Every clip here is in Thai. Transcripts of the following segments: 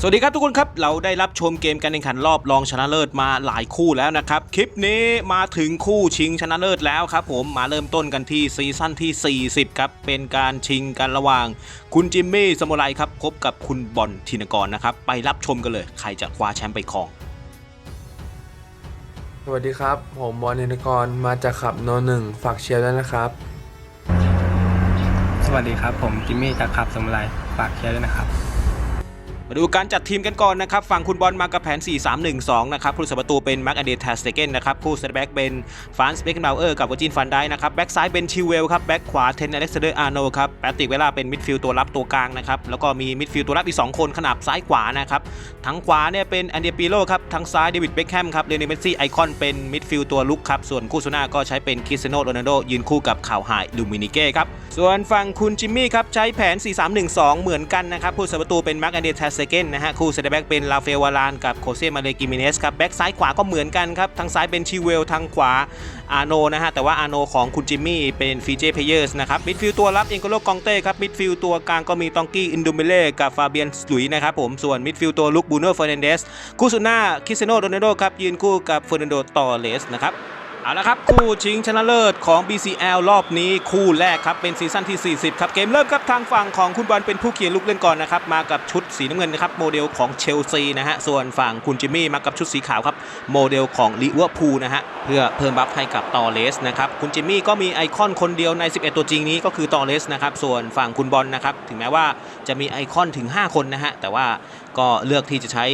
สวัสดีครับทุกคนครับ เราได้รับชมเกมการแข่งขันรอบรองชนะเลิศมาหลายคู่แล้วนะครับ คลิปนี้มาถึงคู่ชิงชนะเลิศแล้วครับผมมาเริ่มต้นกันที่ซีซั่นที่ 40 ครับ เป็นการชิงกันระหว่าง คุณจิมมี่สมุไรครับพบกับคุณบอลธินกรนะครับ ไปรับชมกันเลย ใครจะคว้าแชมป์ไปครอง สวัสดีครับ ผมบอลเนนกรมาจากขับโนหนึ่งฝากเชียร์ด้วยนะครับ สวัสดีครับ ผมจิมมี่จากขับสมุไรฝากเชียร์ด้วยนะครับ มาดูการจัดทีมกันก่อนนะครับ ฝั่งคุณบอลมากับแผน 4-3-1-2 นะครับผู้รักษาประตูเป็นมาร์กอเดทสเตเกนนะครับคู่เซตแบ็กเป็นฟานส์เบคเบาวเออร์กับวอจินฟันได้นะครับแบ็กซ้ายเป็นชิวเวลครับแบ็กขวาเทนอเล็กซานเดอร์อาร์โนครับแปตติกเวลาเป็นมิดฟิลด์ตัวรับตัวกลางนะครับแล้วก็มีมิดฟิลด์ตัวรับอีก 2 คนขนาบซ้ายขวานะครับทั้งขวาเนี่ยเป็นแอนเดียปิโลครับทั้งซ้ายเดวิดเบคแฮมครับเลโอเนเมสซี่ไอคอนเป็นมิดฟิลด์ตัวลุกครับส่วนคู่สุน้าก็ใช้เป็นคริสเตียโนโรนัลโดยืนคู่กับข่าวหายลูมินิเก้ครับส่วนฝั่งคุณจิมมี่ครับใช้แผน 4-3-1-2 เหมือนกันนะครับผู้รักษาประตูเป็นมาร์กอเดทสเตเกนนะฮะคู่เซนเตอร์แบ็กเป็นลาเฟวารานกับโคเซมาเลกิมิเนสครับแบ็กซ้ายขวาก็เหมือนกันครับทางซ้ายเป็นชิเวลทางขวาอาโนนะฮะแต่ว่าอาโนของคุณจิมมี่เป็นฟีเจเพเยอร์สนะครับมิดฟิลด์ตัวรับเองโกโลกองเต้ครับมิดฟิลด์ตัวกลางก็มีตองกี้อินโดเมเล่กับฟาเบียนสลุยนะครับผมส่วนมิดฟิลด์ตัวลุกบูโน่เฟอร์นันเดสคู่สุดหน้าคริสเซโนโรนัลโดครับยืนคู่กับเฟอร์นันโดตอเรสนะครับ เอาละครับ คู่ชิงชนะเลิศของ BCL รอบนี้คู่แรกครับเป็นซีซั่นที่ 40 ครับ เกมเริ่มครับทางฝั่งของคุณบอลเป็นผู้เขียนลูกเล่นก่อนนะครับ มากับชุดสีน้ำเงินนะครับ โมเดลของเชลซีนะฮะ ส่วนฝั่งคุณจิมมี่มากับชุดสีขาวครับ โมเดลของลิเวอร์พูลนะฮะ เพื่อเพิ่มบัฟให้กับตอเลสนะครับ คุณจิมมี่ก็มีไอคอนคนเดียวใน 11 ตัวจริงนี้ก็คือตอเลสนะครับ ส่วนฝั่งคุณบอลนะครับถึงแม้ว่าจะมีไอคอนถึง 5 คนนะฮะแต่ว่า ก็เลือกที่จะใช้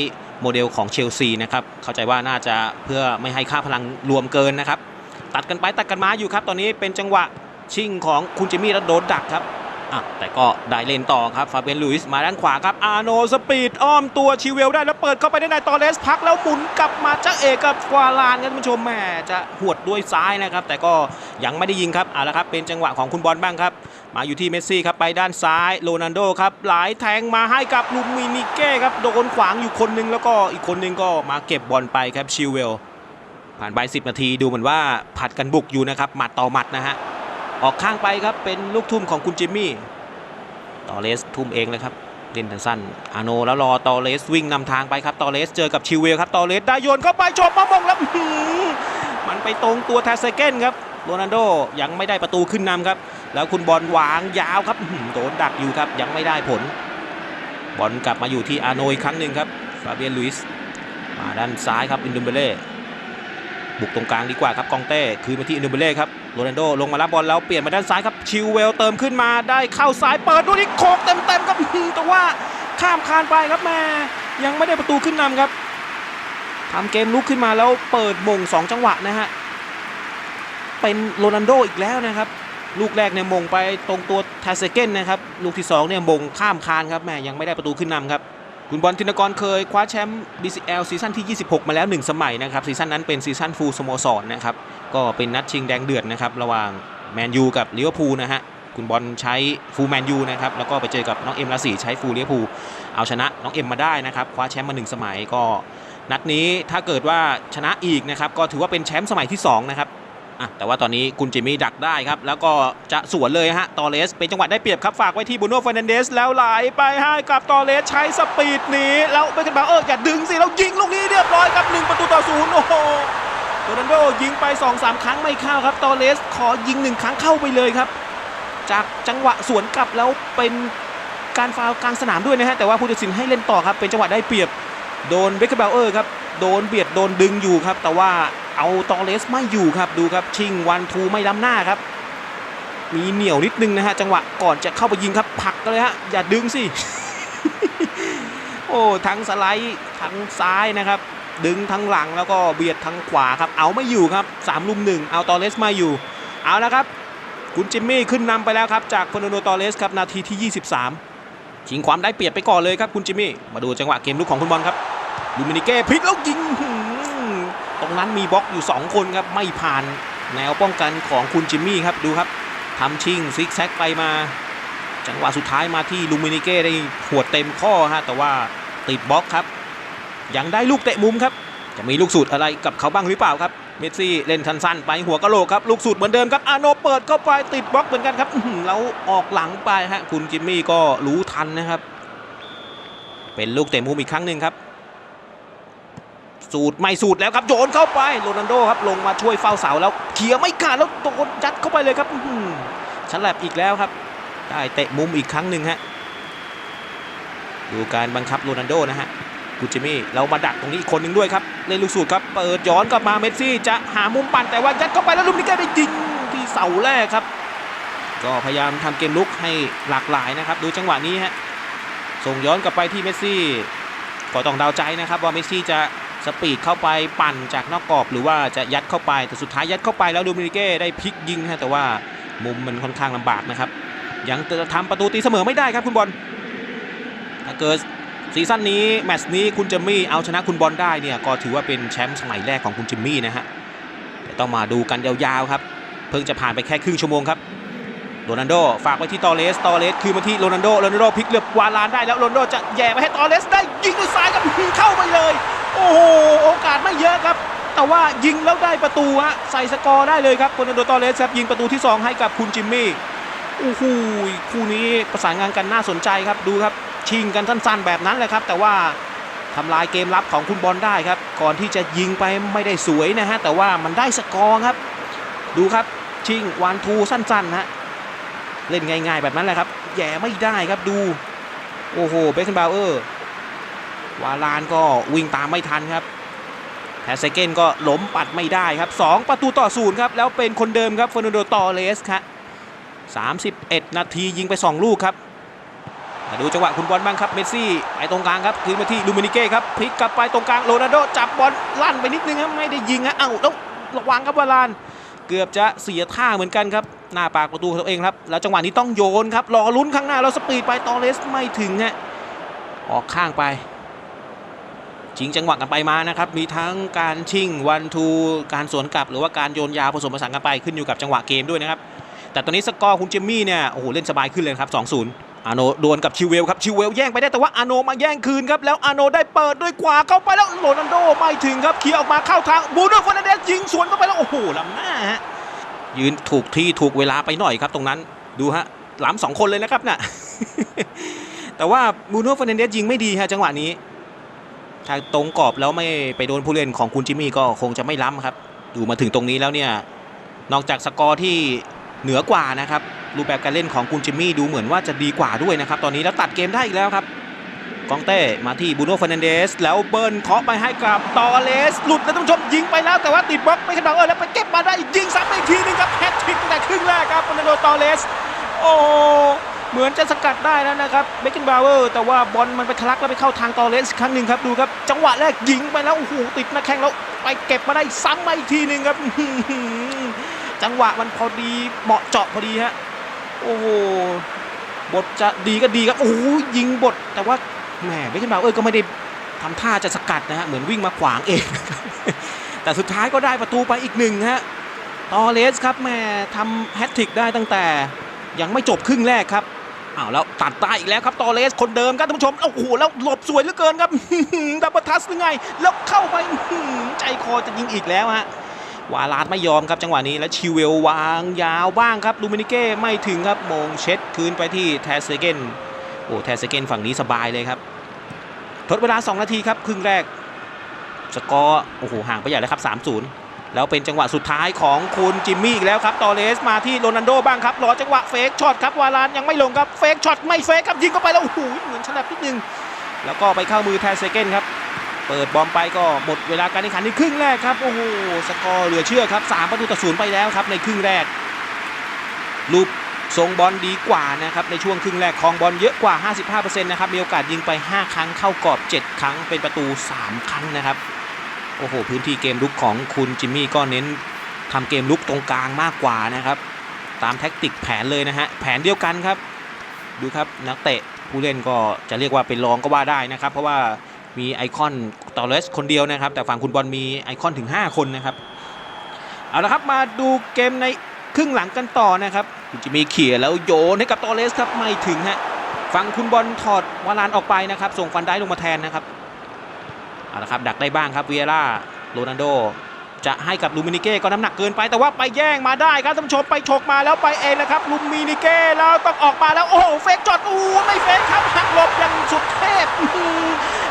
โมเดลของเชลซีนะครับเข้าใจว่าน่าจะเพื่อไม่ให้ค่าพลังรวมเกินนะครับ ตัดกันไปตัดกันมาอยู่ครับ ตอนนี้เป็นจังหวะชิงของคุณจิมมี่แล้วโดนดักครับอะแต่ก็ได้เล่นต่อครับฟาเบียนลุยส์มาด้านขวาครับอาโนสปีดอ้อมตัวชิเวลได้แล้วเปิดเข้าไปได้ในตอเลสพักแล้วหมุนกลับมาจ้าเอกกับฟาลานครับท่านผู้ชมแหม่จะหวดด้วยซ้ายนะครับ แต่ก็ยังไม่ได้ยิงครับเอาละครับเป็นจังหวะของคุณบอลบ้างครับ มาอยู่ที่เมสซี่ครับไปด้านซ้ายโรนัลโดครับหลายแทงมาให้กับลูมินิเก้ครับโดนขวางอยู่คนหนึงแล้วก็อีกคนหนึงก็มาเก็บบอลไปครับชิเวลผ่านไป 10 นาทีดูเหมือนว่าผัดกันบุกอยู่นะครับหมัดต่อหมัดนะฮะออกข้างไปครับเป็นลูกทุ่มของคุณจิมมี่ตอเลสทุ่มเองเลยครับเล่นสั้นอาโนแล้วรอตอเลสวิ่งนำทางไปครับตอเลสเจอกับชิวเวลครับตอเลสได้โยนเข้าไปชมมามงแล้วมันไปตรงตัวแทสเซเกนครับโรนัลโดยังไม่ได้ประตูขึ้นนำครับ แล้วคุณบอลวางยาวครับโดนดักอยู่ครับยังไม่ได้ผล บอลกลับมาอยู่ที่อาโนอีกครั้งหนึ่งครับฟาเบียนลุยส์มาด้านซ้ายครับอินดูเบเล่บุกตรงกลางดีกว่าครับกองเต้คืนมาที่อินโดเบเล่ครับโรนัลโดลงมารับบอลแล้วเปลี่ยนมาด้านซ้ายครับชิวเวลเติมขึ้นมาได้เข้าซ้ายเปิดดูนี่โขกเต็มๆครับแต่ว่าข้ามคานไปครับแม่ยังไม่ได้ประตูขึ้นนำครับทำเกมลุกขึ้นมาแล้วเปิดมงสองจังหวะนะฮะเป็นโรนัลโดอีกแล้วนะครับ ลูกแรกเนี่ยมงไปตรงตัวทาเซเกนนะครับลูกที่สองเนี่ยมงข้ามคานครับแม่ยังไม่ได้ประตูขึ้นนำครับคุณบอลธินกรเคยคว้าแชมป์ BCL ซีซั่นที่ 26 มาแล้ว 1 สมัยนะครับซีซั่นนั้นเป็นซีซั่นฟูลสโมสรนะครับก็เป็นนัดชิงแดงเดือดนะครับระหว่างแมนยูกับลิเวอร์พูลนะฮะคุณบอลใช้ฟูลแมนยูนะครับแล้วก็ไปเจอกับน้องเอ็มราศีใช้ฟูลลิเวอร์พูลเอาชนะน้องเอ็มมาได้นะครับคว้าแชมป์มา 1 สมัยก็ นัดนี้ถ้าเกิดว่าชนะอีกนะครับก็ถือว่าเป็นแชมป์สมัยที่2นะครับ อะแต่ว่าตอนนี้คุณจิมมี่ดักได้ครับ แล้วก็จะสวนเลยฮะตอเลส เป็นจังหวะได้เปรียบครับ ฝากไว้ที่บูโน่เฟอร์นันเดส แล้วไหลไปให้กับตอเลสใช้สปีดหนีแล้วเบคแคนบาเออร์อย่าดึงสิแล้วยิงลูกนี้เรียบร้อยครับ1ประตูต่อศูนย์โอ้โหโรนัลโดยิงไป 2-3 ครั้งไม่เข้าครับตอเลสขอยิง1ครั้งเข้าไปเลยครับ จากจังหวะสวนกลับแล้วเป็นการฟาวกลางสนามด้วยนะฮะแต่ว่าผู้ตัดสินให้เล่นต่อครับเป็นจังหวะได้เปรียบโดนเบคแคนบาวเออร์ครับโดนเบียดโดนดึงอยู่ครับ แต่ว่า เอาตอเลสไม่อยู่ครับดูครับชิงวันทูไม่ล้ำหน้าครับ มีเหนียวนิดนึงนะฮะจังหวะก่อนจะเข้าไปยิงครับผลักกันเลยฮะอย่าดึงสิโอ้ทั้งสไลด์ทั้งซ้ายนะครับ ดึงทั้งหลังแล้วก็เบียดทั้งขวาครับ เอาไม่อยู่ครับ3ลุมหนึ่งเอาตอเลสไม่อยู่ เอาละครับ คุณจิมมี่ขึ้นนำไปแล้วครับ จากฟอร์นันโดตอเลสครับนาทีที่ 23 ชิงความได้เปรียบไปก่อนเลยครับคุณจิมมี่ มาดูจังหวะเกมลุกของคุณบอลครับลูมินิเก้พลิกแล้วยิง ตรงนั้นมีบล็อกอยู่ 2 คนครับไม่ผ่านแนวป้องกันของคุณจิมมี่ครับดูครับทำชิงซิกแซกไปมา จังหวะสุดท้ายมาที่ลูมินิเก้ได้หัวดเต็มข้อฮะแต่ว่าติดบล็อกครับ ยังได้ลูกเตะมุมครับจะมีลูกสูตรอะไรกับเขาบ้างหรือเปล่าครับเมสซี่เล่นชันสั้นไปหัวกะโหลกครับลูกสูตรเหมือนเดิมครับอาโนเปิดเข้าไปติดบล็อกเหมือนกันครับแล้วออกหลังไปฮะคุณจิมมี่ก็รู้ทันนะครับ เป็นลูกเตะมุมอีกครั้งหนึ่งครับ สูตรไม่สูตรแล้วครับโยนเข้าไปโรนัลโดครับลงมาช่วยเฝ้าเสาแล้วเขี่ยไม่ขาดแล้วโดนยัดเข้าไปเลยครับอื้อหือฉลับอีกแล้วครับ ได้เตะมุมอีกครั้งหนึ่งฮะดูการบังคับโรนัลโดนะฮะกูจิมี่เรามาดักตรงนี้อีกคนหนึ่งด้วยครับเล่นลูกสูตรครับเปิดย้อนกลับมาเมสซี่จะหามุมปั่นแต่ว่ายัดเข้าไปแล้วลูกนี้ก็ได้ยิงที่เสาแรกครับ ก็พยายามทำเกมลุกให้หลากหลายนะครับ ดูจังหวะนี้ฮะส่งย้อนกลับไปที่เมสซี่ก็ต้องเดาใจนะครับว่าเมสซี่จะ สปีดเข้าไปปั่นจากนอกกรอบหรือว่าจะยัดเข้าไปแต่สุดท้ายยัดเข้าไปแล้วดูมินิเก้ได้พลิกยิงฮะแต่ว่ามุมมันค่อนข้างลำบากนะครับ ยังจะทำประตูตีเสมอไม่ได้ครับคุณบอลถ้าเกิดซีซั่นนี้แมตช์นี้คุณจิมมี่เอาชนะคุณบอลได้เนี่ยก็ถือว่าเป็นแชมป์สมัยแรกของคุณจิมมี่นะฮะแต่ต้องมาดูกันยาวๆครับ เพิ่งจะผ่านไปแค่ครึ่งชั่วโมงครับโรนัลโดฝากไว้ที่ตอเลสตอเลสคืนมาที่โรนัลโดโรนัลโดพลิกเหลือบวาลานได้แล้วโรนัลโดจะแย่ไปให้ตอเลสได้ยิงด้วยซ้ายครับเข้าไปเลย โอ้โหโอกาสไม่เยอะครับ แต่ว่ายิงแล้วได้ประตูฮะใส่สกอร์ได้เลยครับโรนัลโดตอเลสครับยิงประตูที่สองให้กับคุณจิมมี่โอ้โหคู่นี้ประสานงานกันน่าสนใจครับดูครับ ชิงกันสั้นๆแบบนั้นแหละครับ แต่ว่าทำลายเกมรับของคุณบอลได้ครับ ก่อนที่จะยิงไปไม่ได้สวยนะฮะแต่ว่ามันได้สกอร์ครับ ดูครับชิงวันทูสั้นๆนะฮะเล่นง่ายๆแบบนั้นแหละครับแย่ไม่ได้ครับดู โอ้โหเบคเคนบาวเออร์ วาลานก็วิ่งตามไม่ทันครับแฮสเซเกนก็ล้มปัดไม่ได้ครับ 2 ประตูต่อศูนย์ครับ แล้วเป็นคนเดิมครับเฟอร์นันโดตอเลสครับ31 นาทียิงไป 2 ลูกครับมาดูจังหวะคุณบอลบ้างครับเมสซี่ไปตรงกลางครับคืนมาที่ลูมินิเก้ครับพลิกกลับไปตรงกลางโรนัลโดจับบอลลั่นไปนิดนึงครับไม่ได้ยิงฮะเอ้าแล้วระวังครับวาลาน เกือบจะเสียท่าเหมือนกันครับหน้าปากประตูของตัวเองครับแล้วจังหวะนี้ต้องโยนครับรอลุ้นข้างหน้าแล้วสปีดไปตอเลสไม่ถึงฮะออกข้างไป ชิงจังหวะกันไปมานะครับ มีทั้งการชิงวันทูการสวนกลับ หรือว่าการโยนยาวผสมผสานกันไปขึ้นอยู่กับจังหวะเกมด้วยนะครับ แต่ตอนนี้สกอร์คุณเจมมี่เนี่ยโอ้โหเล่นสบายขึ้นเลยครับ 2-0 อาโนดวลกับชิวเวลครับชิวเวลแย่งไปได้แต่ว่าอาโนมาแย่งคืนครับแล้วอาโนได้เปิดด้วยขวาเข้าไปแล้วโรนัลโดไม่ถึงครับเคลียร์ออกมาเข้าทางบูโน่ฟอร์นันเดสยิงสวนเข้าไปแล้วโอ้โหล้ำหน้าฮะยืนถูกที่ถูกเวลาไปหน่อยครับตรงนั้นดูฮะล้ำสองคนเลยนะครับน่ะแต่ว่าบูโน่ฟอนเดสยิงไม่ดีฮะจังหวะนี้ ถ้าตรงกรอบแล้วไม่ไปโดนผู้เล่นของคุณจิมมี่ก็คงจะไม่ล้ำครับ ดูมาถึงตรงนี้แล้วเนี่ย นอกจากสกอร์ที่เหนือกว่านะครับ รูปแบบการเล่นของกุนจิมมี่ดูเหมือนว่าจะดีกว่าด้วยนะครับ ตอนนี้แล้วตัดเกมได้อีกแล้วครับ กองเต้มาที่บูโน่ฟ e ร์นันเดส แล้วเบิร์นเคาะไปให้กับตอเลส หลุดนะท่านผู้ชมยิงไปแล้วแต่ว่าติดบล็อกไม่ขนาดเออแล้วไปเก็บมาได้อีกยิงซ้ำอีกทีหนึงครับแฮตทริกตั้งแต่ครึ่งแรกครับฟ e ร์นันโดตอเลส โอ้ เหมือนจะสกัดได้แล้วนะครับเบคเกนบาวเวอร์แต่ว่าบอลมันไปทะลักแล้วไปเข้าทางตอเลสอีกครั้งหนึ่งครับดูครับ จังหวะแรกยิงไปแล้วโอ้โหติดน้าแข้งแล้วไปเก็บมาได้ซ้ำมาอีกทีหนึ่งครับจังหวะมันพอดีเหมาะเจาะพอดีฮะโอ้โหบทจะดีก็ดีครับโอ้ยิงบทแต่ว่าแหมเบคเคนบาวเออร์ก็ไม่ได้ทำท่าจะสกัดนะฮะเหมือนวิ่งมาขวางเองแต่สุดท้ายก็ได้ประตูไปอีกหนึ่งฮะตอเลสครับแหม่ทำแฮตทริกได้ตั้งแต่ยังไม่จบครึ่งแรกครับ อ้าวแล้วตัดใต้อีกแล้วครับตอเลสคนเดิมครับท่านผู้ชมโอ้โหแล้วหลบสวยเหลือเกินครับดับเบิลทัสหรือไง แล้วเข้าไปใจคอจะยิงอีกแล้วฮะวาลาดไม่ยอมครับจังหวะนี้แล้วชิวเวลวางยาวบ้างครับลูมินิเก้ไม่ถึงครับมงเช็ดคืนไปที่แทสเซเกนโอ้แทสเซเกนฝั่งนี้สบายเลยครับทดเวลา 2 นาทีครับครึ่งแรกสกอร์โอ้โหห่างไปใหญ่แล้วครับ3-0 แล้วเป็นจังหวะสุดท้ายของคุณจิมมี่อีกแล้วครับตอเลสมาที่โรนัลโดบ้างครับรอจังหวะเฟกช็อตครับวาลานยังไม่ลงครับเฟกช็อตไม่เฟกครับยิงเข้าไปแล้วโอ้โหเหมือนฉลับนิดนึงแล้วก็ไปเข้ามือแทสเซเกนครับเปิดบอลไปก็หมดเวลาการแข่งขันในครึ่งแรกครับโอ้โหสกอร์เหลือเชื่อครับ3ประตูต่อศูนย์ไปแล้วครับในครึ่งแรกรูปทรงบอลดีกว่านะครับในช่วงครึ่งแรกครองบอลเยอะกว่า 55%นะครับมีโอกาสยิงไป 5 ครั้งเข้ากรอบ 7 ครั้งเป็นประตู 3 ครั้งนะครับ โอ้โหพื้นที่เกมลุกของคุณจิมมี่ก็เน้นทำเกมลุกตรงกลางมากกว่านะครับ ตามแท็กติกแผนเลยนะฮะแผนเดียวกันครับ ดูครับนักเตะผู้เล่นก็จะเรียกว่าเป็นรองก็ว่าได้นะครับ เพราะว่ามีไอคอนตอเลสคนเดียวนะครับ แต่ฝั่งคุณบอลมีไอคอนถึง 5 คนนะครับเอาละครับมาดูเกมในครึ่งหลังกันต่อนะครับคุณจะมีเขี่ยแล้วโยนให้กับตอเลสครับไม่ถึงฮะฝั่งคุณบอลถอดวาลานออกไปนะครับ ส่งฟันได้ลงมาแทนนะครับ เอาละครับดักได้บ้างครับเวียร่าโรนัลโด จะให้กับลูมินิเก้ก็น้ำหนักเกินไป แต่ว่าไปแย่งมาได้ครับท่านผู้ชมไปฉกมาแล้วไปเองนะครับลูมินิเก้แล้วต้องออกมาแล้วโอ้โหเฟกจอดอู้ไม่เฟกครับหักหลบอย่างสุดเทพ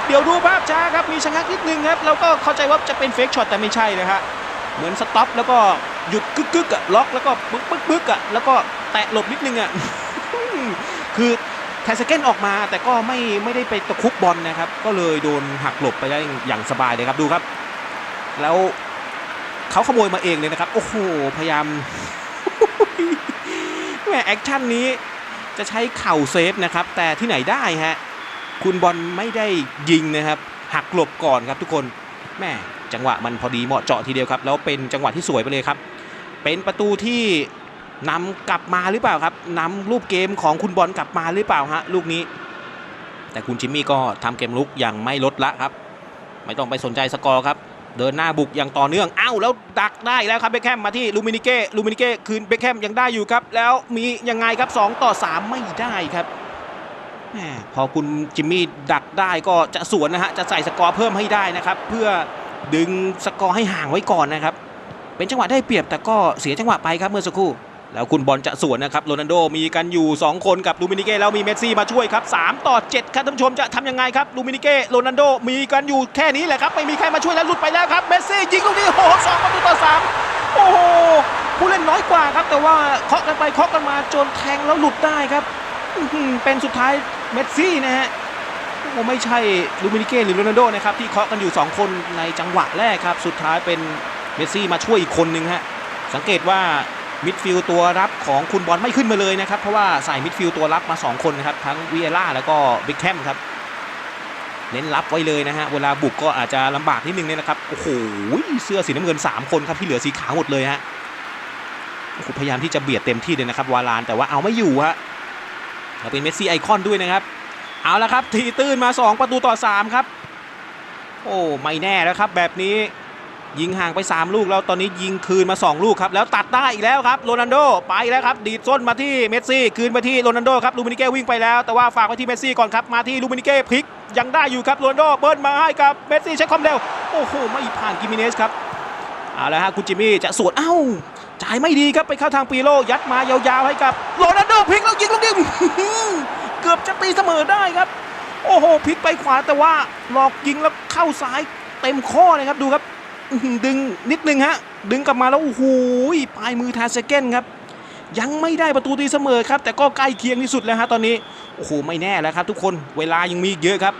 เดี๋ยวดูภาพช้าครับมีชะงักนิดนึงครับแล้วก็เข้าใจว่าจะเป็นเฟกช็อตแต่ไม่ใช่นะฮะเหมือนสต็อปแล้วก็หยุดกึกกึกอะล็อกแล้วก็ปึ๊กปึ๊กปึ๊กอะแล้วก็แตะหลบนิดนึงอะคือ แทสเกนออกมาแต่ก็ไม่ไม่ได้ไปตะคุบบอลนะครับ ก็เลยโดนหักหลบไปได้อย่างสบายเลยครับดูครับ แล้วเขาขโมยมาเองเลยนะครับ โอ้โห พยายามแหมแอคชั่นนี้จะใช้เข่าเซฟนะครับ แต่ที่ไหนได้ฮะคุณบอลไม่ได้ยิงนะครับ หักหลบก่อนครับทุกคนแม่จังหวะมันพอดีเหมาะเจาะทีเดียวครับ แล้วเป็นจังหวะที่สวยไปเลยครับ เป็นประตูที่ นำกลับมาหรือเปล่าครับนำรูปเกมของคุณบอลกลับมาหรือเปล่าฮะลูกนี้ แต่คุณจิมมี่ก็ทำเกมลุกอย่างไม่ลดละครับ ไม่ต้องไปสนใจสกอร์ครับ เดินหน้าบุกอย่างต่อเนื่องอ้าวแล้วดักได้แล้วครับเบคแฮมมาที่ลูมินิเก้ลูมินิเก้คืนเบคแฮมยังได้อยู่ครับ แล้วมียังไงครับ 2 ต่อ 3 ไม่ได้ครับพอคุณจิมมี่ดักได้ก็จะสวนนะฮะจะใส่สกอร์เพิ่มให้ได้นะครับ เพื่อดึงสกอร์ให้ห่างไว้ก่อนนะครับ เป็นจังหวะได้เปรียบแต่ก็เสียจังหวะไปครับเมื่อสักครู่ แล้วคุณบอลจะสวนนะครับโรนัลโดมีกันอยู่ 2 คนกับลูมินิเก้แล้วมีเมสซี่มาช่วยครับ3ต่อ 7 ครับท่านผู้ชมจะทำยังไงครับลูมินิเก้โรนัลโดมีกันอยู่แค่นี้แหละครับไม่มีใครมาช่วยแล้วหลุดไปแล้วครับเมสซี่ยิงลูกนี้โอ้โหสองประตูต่อ3โอ้โหผู้เล่นน้อยกว่าครับ แต่ว่าเคาะกันไปเคาะกันมาจนแทงแล้วหลุดได้ครับเป็นสุดท้ายเมสซี่นะฮะโอ้ไม่ใช่ลูมินิเก้หรือโรนัลโดนะครับที่เคาะกันอยู่ 2 คนในจังหวะแรกครับ สุดท้ายเป็นเมสซี่มาช่วยอีกคนนึงฮะสังเกตว่า มิดฟิลด์ตัวรับของคุณบอลไม่ขึ้นมาเลยนะครับ เพราะว่าใส่มิดฟิลด์ตัวรับมา 2 คนนะครับ ทั้งวีเอล่าแล้วก็บิ๊กแคมครับเน้นรับไว้เลยนะฮะ เวลาบุกก็อาจจะลำบากนิดนึงเนี่ยนะครับ โอ้โห เสื้อสีน้ำเงิน 3 คนครับ ที่เหลือสีขาวหมดเลยฮะพยายามที่จะเบียดเต็มที่เลยนะครับ วาลาน แต่ว่าเอาไม่อยู่ฮะเราเป็นเมสซี่ไอคอนด้วยนะครับ เอาละครับ ทีตื้นมา 2 ประตูต่อ 3 ครับ โอ้ ไม่แน่แล้วครับแบบนี้ ยิงห่างไป 3 ลูกแล้วตอนนี้ยิงคืนมา 2 ลูกครับแล้วตัดได้อีกแล้วครับโรนัลโดไปแล้วครับดีดส้นมาที่เมสซี่คืนมาที่โรนัลโดครับลูมินิเก้วิ่งไปแล้วแต่ว่าฝากไว้ที่เมสซี่ก่อนครับมาที่ลูมินิเก้พลิกยังได้อยู่ครับโรนัลโดเบิ้ลมาให้กับเมสซี่ใช้ความเร็วโอ้โหไม่ผ่านกิมิเนสครับเอาละฮะคุณจิมมี่จะสวนเอ้าจ่ายไม่ดีครับไปเข้าทางปีโลยัดมายาวๆให้กับโรนัลโดพลิกแล้วยิงลูกนี้อื้อหือเกือบจะตีเสมอได้ครับ โอ้โหพลิกไปขวาแต่ว่าหลอกยิงแล้วเข้าซ้ายเต็มข้อเลยครับดูครับ ดึงนิดนึงฮะ ดึงกลับมาแล้วโอ้โหปลายมือทาเซเกนครับ ยังไม่ได้ประตูตีเสมอครับ แต่ก็ใกล้เคียงที่สุดแล้วฮะตอนนี้ โอ้โห ไม่แน่แล้วครับทุกคน เวลายังมีเยอะครับ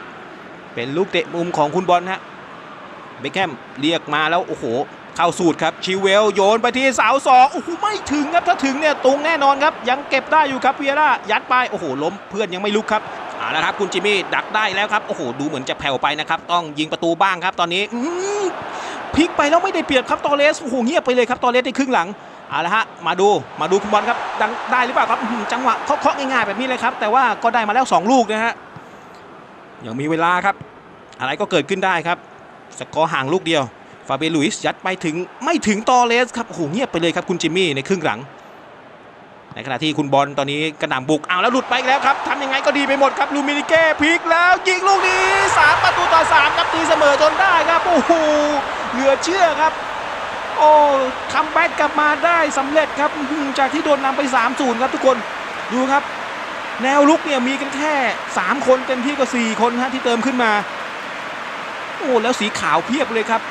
เป็นลูกเตะมุมของคุณบอลฮะ เบคแฮมเรียกมาแล้วโอ้โห เข้าสูตรครับ ชิเวลโยนไปที่เสาสองโอ้โห ไม่ถึงครับ ถ้าถึงเนี่ยตรงแน่นอนครับ ยังเก็บได้อยู่ครับเวียร่า ยัดไป โอ้โห ล้มเพื่อนยังไม่ลุกครับเอาละครับคุณจิมมี่ดักได้แล้วครับ โอ้โห ดูเหมือนจะแผ่วไปนะครับ ต้องยิงประตูบ้างครับตอนนี้ พลิกไปแล้วไม่ได้เปรียบครับตอเลสโอ้โหเงียบไปเลยครับตอเลสในครึ่งหลังเอาละฮะมาดูมาดูคุณบอลครับดังได้หรือเปล่าครับจังหวะเคาะง่ายๆแบบนี้เลยครับแต่ว่าก็ได้มาแล้ว 2 ลูกนะฮะยังมีเวลาครับ อะไรก็เกิดขึ้นได้ครับสกอร์ห่างลูกเดียวฟาเบลุยส์ยัดไปถึงไม่ถึงตอเลสครับโอ้โหเงียบไปเลยครับคุณจิมมี่ในครึ่งหลัง ในขณะที่คุณบอลตอนนี้กระหน่ำบุกเอาแล้วหลุดไปอีกแล้วครับทำยังไงก็ดีไปหมดครับ ลูมินิเก้พลิกแล้วยิงลูกนี้สามประตูต่อสามครับตีเสมอจนได้ครับโอ้โหเหลือเชื่อครับ โอ้คัมแบ็กกลับมาได้สำเร็จครับจากที่โดนนำไป 3-0 ครับทุกคนดูครับ แนวลุกเนี่ยมีกันแค่ 3 คนเต็มที่ก็ 4 คนฮะที่เติมขึ้นมา โอ้แล้วสีขาวเพียบเลยครับ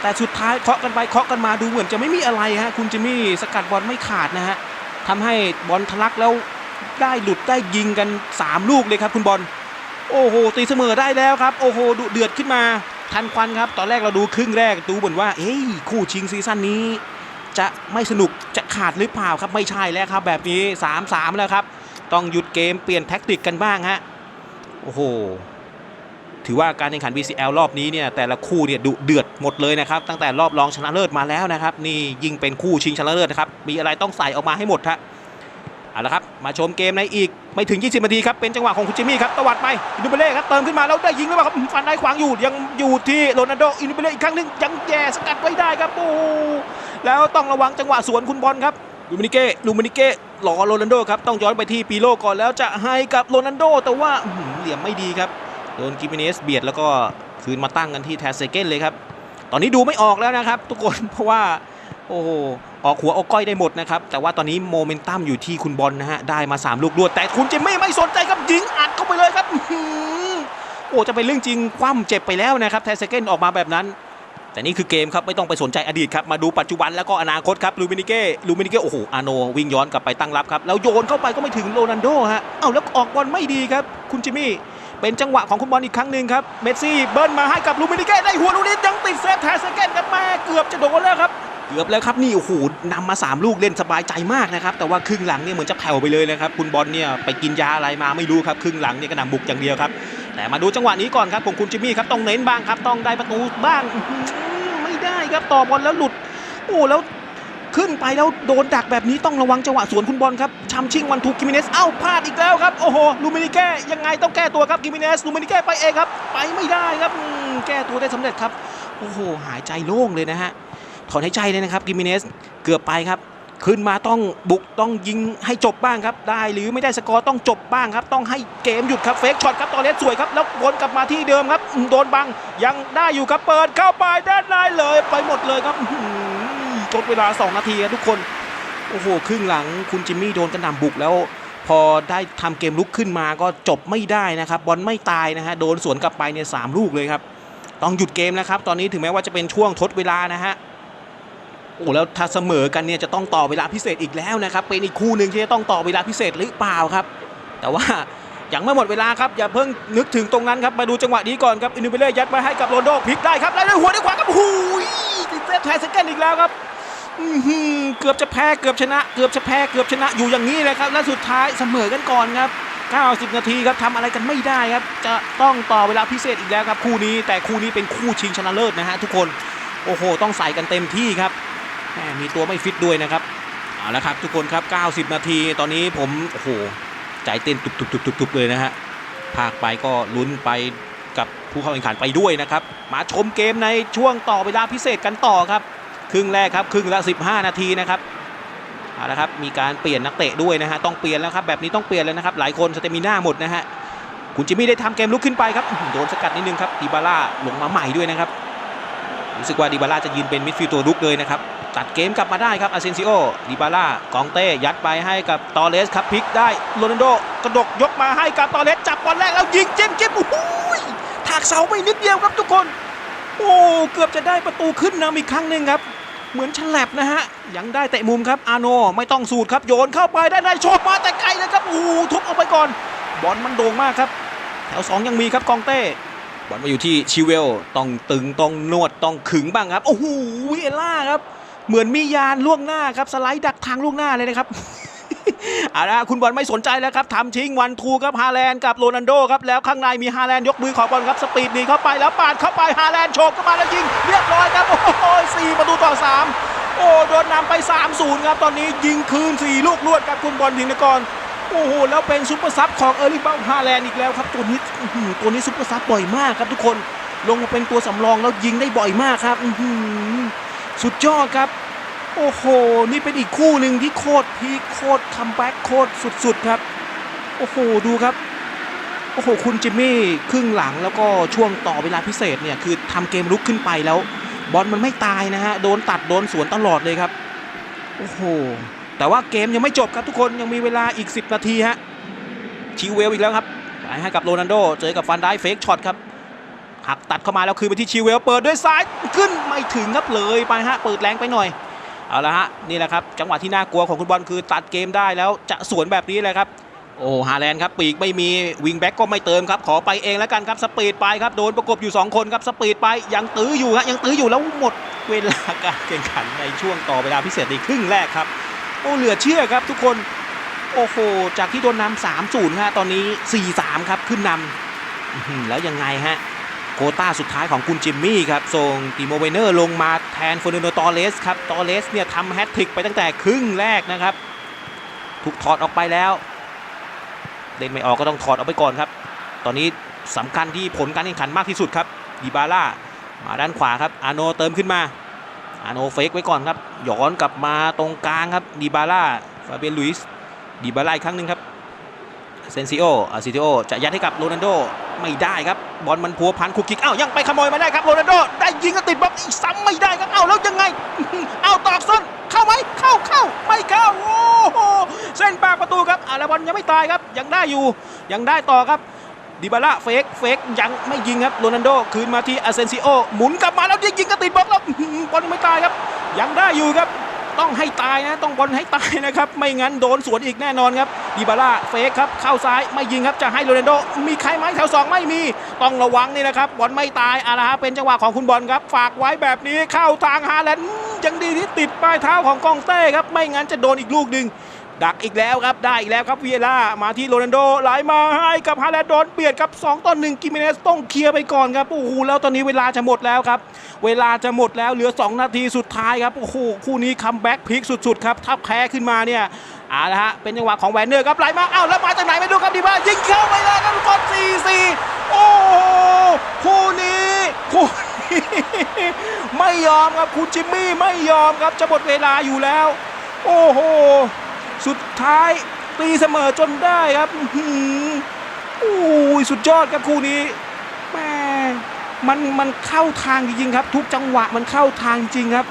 แต่สุดท้ายเคาะกันไปเคาะกันมาดูเหมือนจะไม่มีอะไรฮะคุณจิมมี่สกัดบอลไม่ขาดนะฮะ ทำให้บอลทะลักแล้วได้หลุดได้ยิงกัน 3 ลูกเลยครับคุณบอลโอ้โหตีเสมอได้แล้วครับ โอ้โหดุเดือดขึ้นมาทันควันครับ ตอนแรกเราดูครึ่งแรกดูเหมือนว่า เอ้ยคู่ชิงซีซั่นนี้ จะไม่สนุกจะขาดหรือเปล่าครับไม่ใช่แล้วครับ แบบนี้ 3-3 แล้วครับ ต้องหยุดเกมเปลี่ยนแท็กติกกันบ้างฮะโอ้โห ถือว่าการแข่งขัน BCL รอบนี้เนี่ยแต่ละคู่เนี่ยดุเดือดหมดเลยนะครับ ตั้งแต่รอบรองชนะเลิศมาแล้วนะครับ นี่ยิ่งเป็นคู่ชิงชนะเลิศนะครับ มีอะไรต้องใส่ออกมาให้หมดฮะเอาละครับมาชมเกมในอีกไม่ถึง 20 นาทีครับ เป็นจังหวะของคุณจิมมี่ครับตวัดไปอินดูเบเล่ครับเติมขึ้นมาแล้วได้ยิงหรือเปล่าครับฟันได้ขวางอยู่ยังอยู่ที่โรนัลโดอินดูเบเล่อีกครั้งหนึ่งยังแย่สกัดไว้ได้ครับโอ้แล้วต้องระวังจังหวะสวนคุณบอลครับลูมินิเก้ลูมินิเก้รอโรนัลโดครับต้องย้อนไปที่ปีโลก่อนแล้วจะให้กับโรนัลโดแต่ว่าเหลี่ยมไม่ดีครับ โดนกิมิเนสเบียดแล้วก็คืนมาตั้งกันที่แทสเซเกนเลยครับ ตอนนี้ดูไม่ออกแล้วนะครับ ทุกคนเพราะว่า โอ้โหออกหัวออกก้อยได้หมดนะครับ แต่ว่าตอนนี้โมเมนตัมอยู่ที่คุณบอลนะฮะ ได้มา 3 ลูกรวด แต่คุณเจมมี่ไม่สนใจครับยิงอัดเข้าไปเลยครับโอ้จะเป็นเรื่องจริงคว่ำเจ็บไปแล้วนะครับแทสเซเกนออกมาแบบนั้น แต่นี่คือเกมครับไม่ต้องไปสนใจอดีตครับมาดูปัจจุบันแล้วก็อนาคตครับลูมินิเก้ลูมินิเก้โอ้โหอาโนวิ่งย้อนกลับไปตั้งรับครับแล้วโยนเข้าไปก็ไม่ถึงโรนัลโดฮะเอ้าแล้วออกบอลไม่ดีครับ คุณจิมมี่ เป็นจังหวะของคุณบอลอีกครั้งหนึ่งครับเมสซี่เบิ้ลมาให้กับลูมินิเก้ได้หัวลูกนี้ยังติดเซฟแทสเกนครับแม่เกือบจะโดนแล้วครับเกือบแล้วครับนี่โอ้โหนำมา 3 ลูกเล่นสบายใจมากนะครับแต่ว่าครึ่งหลังเนี่ยเหมือนจะแผ่วไปเลยนะครับคุณบอลเนี่ยไปกินยาอะไรมาไม่รู้ครับครึ่งหลังเนี่ยกระหน่ำบุกอย่างเดียวครับแต่มาดูจังหวะนี้ก่อนครับของคุณจิมมี่ครับต้องเน้นบ้างครับต้องได้ประตูบ้างไม่ได้ครับต่อบอลแล้วหลุดโอ้แล้ว ขึ้นไปแล้วโดนดักแบบนี้ต้องระวังจังหวะสวนคุณบอลครับชัมชิงวันทูกิมิเนสเอ้าพลาดอีกแล้วครับโอ้โหลูมินิเก้ยังไงต้องแก้ตัวครับกิมิเนสลูมินิเก้ไปเองครับ ไปไม่ได้ครับแก้ตัวได้สำเร็จครับโอ้โหหายใจโล่งเลยนะฮะถอนหายใจเลยนะครับกิมิเนสเกือบไปครับขึ้นมาต้องบุกต้องยิงให้จบบ้างครับ ได้หรือไม่ได้สกอร์ต้องจบบ้างครับ ต้องให้เกมหยุดครับเฟกช็อตครับตอนนี้สวยครับ แล้ววนกลับมาที่เดิมครับ โดนบังยังได้อยู่ครับเปิดเข้าไปด้านในเลย ไปหมดเลยครับ ลดเวลา 2 นาทีครับทุกคน โอ้โห ครึ่งหลังคุณจิมมี่โดนกระหน่ำบุกแล้ว พอได้ทำเกมลุกขึ้นมาก็จบไม่ได้นะครับ บอลไม่ตายนะฮะ โดนสวนกลับไปเนี่ยสามลูกเลยครับ ต้องหยุดเกมแล้วครับ ตอนนี้ถึงแม้ว่าจะเป็นช่วงทดเวลานะฮะ โอ้แล้วถ้าเสมอกันเนี่ยจะต้องต่อเวลาพิเศษอีกแล้วนะครับ เป็นอีกคู่หนึ่งที่จะต้องต่อเวลาพิเศษหรือเปล่าครับ แต่ว่ายังไม่หมดเวลาครับ อย่าเพิ่งนึกถึงตรงนั้นครับ มาดูจังหวะนี้ก่อนครับ อินดูเบเล่ยัดมาให้กับโรนโดพลิกได้ครับ แล้วด้วยหัวด้วยขวาครับหูยติดเซฟแทนสเกนอีกแล้วครับ เกือบจะแพ้เกือบชนะ เกือบจะแพ้เกือบชนะอยู่อย่างนี้เลยครับ และสุดท้ายเสมอกันก่อนครับ 90 นาทีครับทำอะไรกันไม่ได้ครับ จะต้องต่อเวลาพิเศษอีกแล้วครับคู่นี้ แต่คู่นี้เป็นคู่ชิงชนะเลิศนะฮะทุกคนโอ้โห ต้องใส่กันเต็มที่ครับแหมมีตัวไม่ฟิตด้วยนะครับเอาละครับทุกคนครับ 90 นาทีตอนนี้ผมโอ้โหใจเต้นตุบๆๆๆเลยนะฮะภาคไปก็ลุ้นไปกับผู้เข้าแข่งขันไปด้วยนะครับ มาชมเกมในช่วงต่อเวลาพิเศษกันต่อครับ ครึ่งแรกครับครึ่งละ 15 นาทีนะครับเอาละครับมีการเปลี่ยนนักเตะด้วยนะฮะต้องเปลี่ยนแล้วครับแบบนี้ต้องเปลี่ยนแล้วนะครับหลายคนสเตมิน่าหมดนะฮะคุณจิมมี่ได้ทำเกมลุกขึ้นไปครับโดนสกัดนิดนึงครับดีบาร่าลงมาใหม่ด้วยนะครับรู้สึกว่าดีบาร่าจะยืนเป็นมิดฟิลด์ตัวลุกเลยนะครับตัดเกมกลับมาได้ครับอาเซนซิโอดิบาร่ากองเต้ยัดไปให้กับตอเลสครับพลิกได้โรนัลโดกระดกยกมาให้กับตอเลสจับบอลแรกแล้วยิงเจ็บเจ็บโอ้โหถากเสาไปนิดเดียวครับทุกคน โอ้เกือบจะได้ประตูขึ้นนำอีกครั้งหนึ่งครับ เหมือนฉลับนะฮะ ยังได้เตะมุมครับอาโนไม่ต้องสูตรครับโยนเข้าไปได้ได้ชดมาแต่ไกลเลยครับโอ้โหทุบออกไปก่อน บอลมันโด่งมากครับ แถวสองยังมีครับกองเต้บอลมาอยู่ที่ชิเวลต้องตึงต้องนวดต้องขึงบ้างครับโอ้โหเอล่าครับ เหมือนมียานล่วงหน้าครับสไลด์ดักทางล่วงหน้าเลยนะครับ เอาละคุณบอลไม่สนใจแล้วครับทำทิ้งวันทูครับฮาแลนด์กับโรนัลโดครับแล้วข้างในมีฮาแลนด์ยกมือขอบอลครับสปีดหนีเข้าไปแล้วปาดเข้าไปฮาแลนด์โฉบเข้ามาแล้วยิงเรียบร้อยครับ โอ้โหสี่ประตูต่อ 3 โอ้โดนนำไป 3-0 ครับ ตอนนี้ยิงคืน 4 ลูกรวดครับคุณบอลทินกรโอ้โหแล้วเป็นซุปเปอร์ซับของเออร์ลิงเบลฮาแลนด์อีกแล้วครับตัวนี้ตัวนี้ซุปเปอร์ซับบ่อยมากครับทุกคนลงมาเป็นตัวสำรองแล้วยิงได้บ่อยมากครับอือหือสุดยอดครับ โอ้โห นี่เป็นอีกคู่หนึ่งที่โคตรพีคโคตรคัมแบ็กโคตรสุดๆครับ โอ้โห ดูครับ โอ้โห คุณจิมมี่ครึ่งหลังแล้วก็ช่วงต่อเวลาพิเศษเนี่ย คือทำเกมลุกขึ้นไปแล้ว บอลมันไม่ตายนะฮะ โดนตัดโดนสวนตลอดเลยครับ โอ้โห แต่ว่าเกมยังไม่จบครับทุกคนยังมีเวลาอีก 10 นาทีฮะ ชิวเวลอีกแล้วครับไปให้กับโรนัลโดเจอกับฟันได้เฟกช็อตครับหักตัดเข้ามาแล้วคืนไปที่ชิวเวลเปิดด้วยซ้ายขึ้นไม่ถึงครับเลยไปฮะเปิดแรงไปหน่อย เอาละฮะนี่แหละครับจังหวะที่น่ากลัวของคุณบอลคือตัดเกมได้แล้วจะสวนแบบนี้เลยครับโอ้ฮาแลนด์ครับปีกไม่มีวิงแบ็กก็ไม่เติมครับขอไปเองแล้วกันครับสปีดไปครับโดนประกบอยู่ 2 คนครับสปีดไปยังตื้ออยู่ฮะยังตื้ออยู่แล้วหมดเวลาการแข่งขันในช่วงต่อเวลาพิเศษในครึ่งแรกครับโอ้เหลือเชื่อครับทุกคนโอ้โหจากที่โดนนำสามศูนย์ฮะตอนนี้4-3ครับขึ้นนำแล้วยังไงฮะ โคต้าสุดท้ายของคุณจิมมี่ครับ ส่งติโมเวเนอร์ลงมาแทนฟอร์นันโดตอเลสครับ ตอเลสเนี่ยทำแฮตทริกไปตั้งแต่ครึ่งแรกนะครับ ถูกถอดออกไปแล้วเล่นไม่ออกก็ต้องถอดออกไปก่อนครับ ตอนนี้สำคัญที่ผลการแข่งขันมากที่สุดครับดีบาร่ามาด้านขวาครับ อาโนเติมขึ้นมา อาโนเฟกไว้ก่อนครับ ย้อนกลับมาตรงกลางครับดีบาร่า ฟาเบียนลุยส์ดีบาร่าอีกครั้งหนึ่งครับ เซนซิโออาซิติโอจะยัดให้กับโรนัลโด ไม่ได้ครับบอลมันพัวพันคุกคิกอ้าวยังไปขโมยมาได้ครับโรนัลโดได้ยิงก็ติดบล็อกอีกซ้ำไม่ได้ครับอ้าวแล้วยังไงเอาตอกส้นเข้าไหมเข้าเข้าไม่เข้าโอ้โหเส้นปากประตูครับอาแล้วบอลยังไม่ตายครับ ยังได้อยู่ยังได้ต่อครับดิบาร่าเฟกเฟกยังไม่ยิงครับโรนัลโดคืนมาที่อาเซนซิโอหมุนกลับมาแล้วยิงก็ติดบล็อกแล้วบอลไม่ตายครับ ยังได้อยู่ครับ ต้องให้ตายนะ ต้องบอลให้ตายนะครับ ไม่งั้นโดนสวนอีกแน่นอนครับดิบาร่าเฟกครับ เข้าซ้ายไม่ยิงครับ จะให้โรนัลโด มีใครไหมแถวสองไม่มี ต้องระวังนี่นะครับ บอลไม่ตายอะละฮะเป็นจังหวะของคุณบอลครับ ฝากไว้แบบนี้เข้าทางฮาแลนด์ยังดีที่ติดปลายเท้าของกองเต้ครับ ไม่งั้นจะโดนอีกลูกหนึ่งดักอีกแล้วครับ ได้อีกแล้วครับวีเอล่ามาที่โรนัลโดไหลมาให้กับฮาแลนด์โดนเบียดครับ2ต่อ1กิเมเนสต้องเคลียร์ไปก่อนครับโอ้โหแล้วตอนนี้เวลาจะหมดแล้วครับ เวลาจะหมดแล้วเหลือ 2 นาทีสุดท้ายครับโอ้โหคู่นี้คัมแบ็กพลิกสุดๆครับถ้าแพ้ขึ้นมาเนี่ยเอาละฮะเป็นจังหวะของแวนเนอร์ครับไหลมาอ้าวแล้วมาจากไหนไม่รู้ครับดีว่ายิงเข้าไปเลยครับทุกคน4-4โอ้โหคู่นี้คู่ไม่ยอมครับคุณจิมมี่ไม่ยอมครับจะหมดเวลาอยู่แล้ว โอ้โหสุดท้ายตีเสมอจนได้ครับอื้ออโอ้ยสุดยอดครับคู่นี้แม่ มันมันเข้าทางจริงๆครับ ทุกจังหวะมันเข้าทางจริงครับ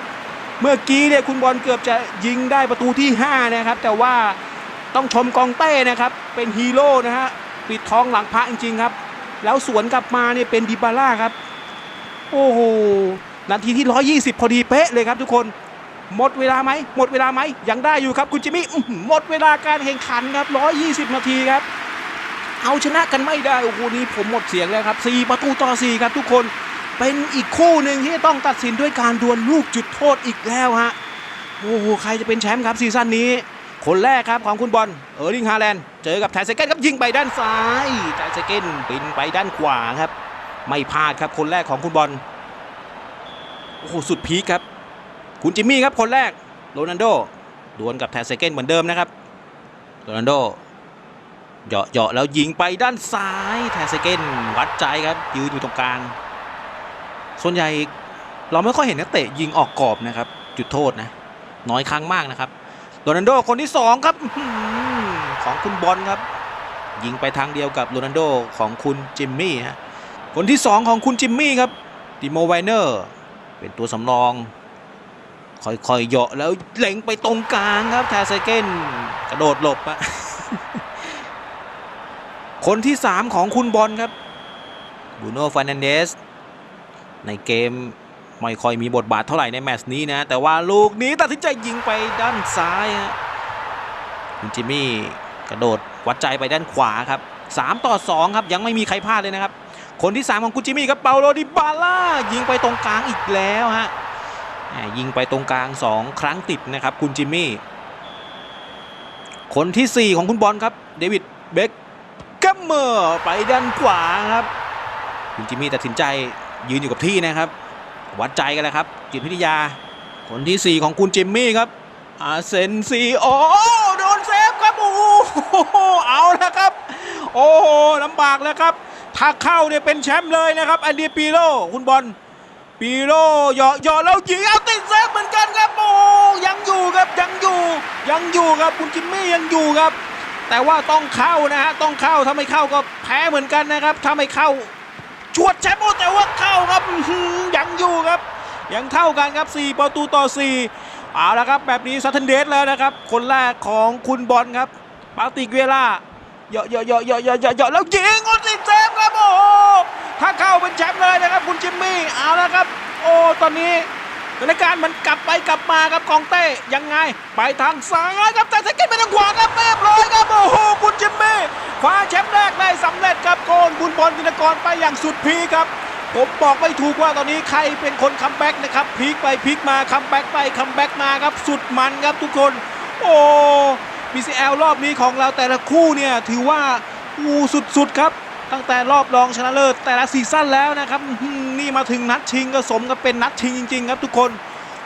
เมื่อกี้เนี่ยคุณบอลเกือบจะยิงได้ประตูที่ 5 นะครับ แต่ว่าต้องชมกองเต้นะครับ เป็นฮีโร่นะฮะปิดท้องหลังพระจริงๆครับ แล้วสวนกลับมาเนี่ยเป็นดิบาร่าครับ โอ้โหนาทีที่ 120 พอดีเป๊ะเลยครับทุกคนหมดเวลาไหมหมดเวลาไหมยังได้อยู่ครับคุณจิมมี่อื้อหือหมดเวลาการแข่งขันครับ 120 นาทีครับ เอาชนะกันไม่ได้โอ้โหนี้ผมหมดเสียงแล้วครับ 4 ประตูต่อ 4 ครับทุกคนเป็นอีกคู่หนึ่งที่ต้องตัดสินด้วยการดวลลูกจุดโทษอีกแล้วฮะโอ้โหใครจะเป็นแชมป์ครับซีซั่นนี้ คนแรกครับของคุณบอลเออร์ลิงฮาแลนด์เจอกับแทนเซเกนครับยิงไปด้านซ้ายแทนเซเกนบินไปด้านขวาครับ ไม่พลาดครับคนแรกของคุณบอลโอ้โหสุดพีคครับ คุณจิมมี่ครับคนแรกโรนัลโดดวลกับแทนเซเกนเหมือนเดิมนะครับโรนัลโด เหยาะเหยาะแล้วยิงไปด้านซ้ายแทนเซเกนวัดใจครับยืนอยู่ตรงกลาง ส่วนใหญ่เราไม่ค่อยเห็นนักเตะยิงออกกรอบนะครับ จุดโทษนะ น้อยครั้งมากนะครับโรนัลโดคนที่ 2 ครับของคุณบอลครับ ยิงไปทางเดียวกับโรนัลโดของคุณจิมมี่ฮะคนที่ 2 ของคุณจิมมี่ครับติโมไวเนอร์เป็นตัวสำรองค่อยๆเหยาะแล้วเล็งไปตรงกลางครับแทสเกนกระโดดหลบอะ คนที่ 3 ของคุณบอลครับบูโน่ฟ r นันเดสในเกมไม่ค่อยมีบทบาทเท่าไหร่ในแมตช์นี้นะ แต่ว่าลูกนี้ตัดสินใจยิงไปด้านซ้ายฮะคุณจิมมี่กระโดดวัดใจไปด้านขวาครับ 3 ต่อ 2 ครับยังไม่มีใครพลาดเลยนะครับ คนที่ 3 ของคุณจิมมี่ครับเปาโลดิบาล่ายิงไปตรงกลางอีกแล้วฮะยิงไปตรงกลาง 2 ครั้งติดนะครับคุณจิมมี่คนทีสี่4 ของคุณบอลครับเดวิดเบคแก มเมอร์ไปด้านขวาครับ คุณจิมมี่ตัดสินใจยืนอยู่กับที่นะครับ วัดใจกันแล้วครับ จิตวิทยา คนที่ 4 ของคุณจิมมี่ครับอาเซนซีโอโดนเซฟครับโอ้โหเอาล้วครับ โอ้โหลำบากแล้วครับถ้าเข้าเนี่ยเป็นแชมป์เลยนะครับอันดีปีโลคุณบอลปีโลเหยาะเหยาะแล้วยิงเอาติดเซฟเหมือนกันครับโอ้ยังอยู่ครับยังอยู่ ยังอยู่ครับคุณจิมมี่ยังอยู่ครับ แต่ว่าต้องเข้านะฮะต้องเข้าถ้าไม่เข้าก็แพ้เหมือนกันนะครับถ้าไม่เข้าชวดแชมป์โอแต่ว่าเข้าครับยังอยู่ครับ ยังเท่ากันครับ 4 ประตูต่อ 4 เอาละครับ แบบนี้ซัตเทนเดสแล้วนะครับ คนแรกของคุณบอลครับปาติกเวล่าเหยาะเหยาะเหยาะเหยาะเหยาะเหยาะเหยาะแล้วยิงโอ้ติดเซฟครับโอ้โหถ้าเข้าเป็นแชมป์เลยนะครับ คุณจิมมี่เอาละครับ โอ้ตอนนี้ สถานการณ์มันกลับไปกลับมาครับกองเต้ยังไง ไปทางซ้ายครับแต่สเก็ตไปทางขวาครับเรียบร้อยครับโอ้โหคุณจิมมี่คว้าแชมป์แรกได้สำเร็จครับโกนคุณบอลธินกรไปอย่างสุดพีครับผมบอกไม่ถูกว่าตอนนี้ใครเป็นคนคัมแบ็กนะครับพลิกไปพลิกมาคัมแบ็กไปคัมแบ็กมาครับสุดมันครับทุกคน โอ้ BCL รอบนี้ของเราแต่ละคู่เนี่ยถือว่าอูสุดๆครับ ตั้งแต่รอบรองชนะเลิศแต่ละซีซั่นแล้วนะครับ นี่มาถึงนัดชิงก็สมกับเป็นนัดชิงจริง ๆ ครับทุกคน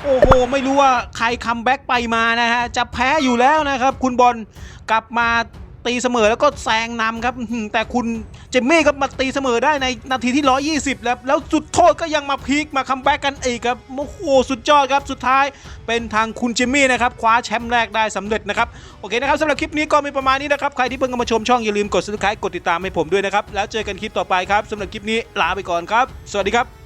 โอ้โห ไม่รู้ว่าใครคัมแบ็กไปมานะฮะ จะแพ้อยู่แล้วนะครับ คุณบอลกลับมา ตีเสมอแล้วก็แซงนำครับ แต่คุณเจมมี่ก็มาตีเสมอได้ในนาทีที่ 120 แล้ว แล้วจุดโทษก็ยังมาพลิกมาคัมแบ็กกันอีกครับโอ้โหสุดยอดครับสุดท้ายเป็นทางคุณเจมมี่นะครับคว้าแชมป์แรกได้สำเร็จนะครับโอเคนะครับสำหรับคลิปนี้ก็มีประมาณนี้นะครับใครที่เพิ่งเข้ามาชมช่องอย่าลืมกด subscribe กดติดตามให้ผมด้วยนะครับแล้วเจอกันคลิปต่อไปครับสำหรับคลิปนี้ลาไปก่อนครับ สวัสดีครับ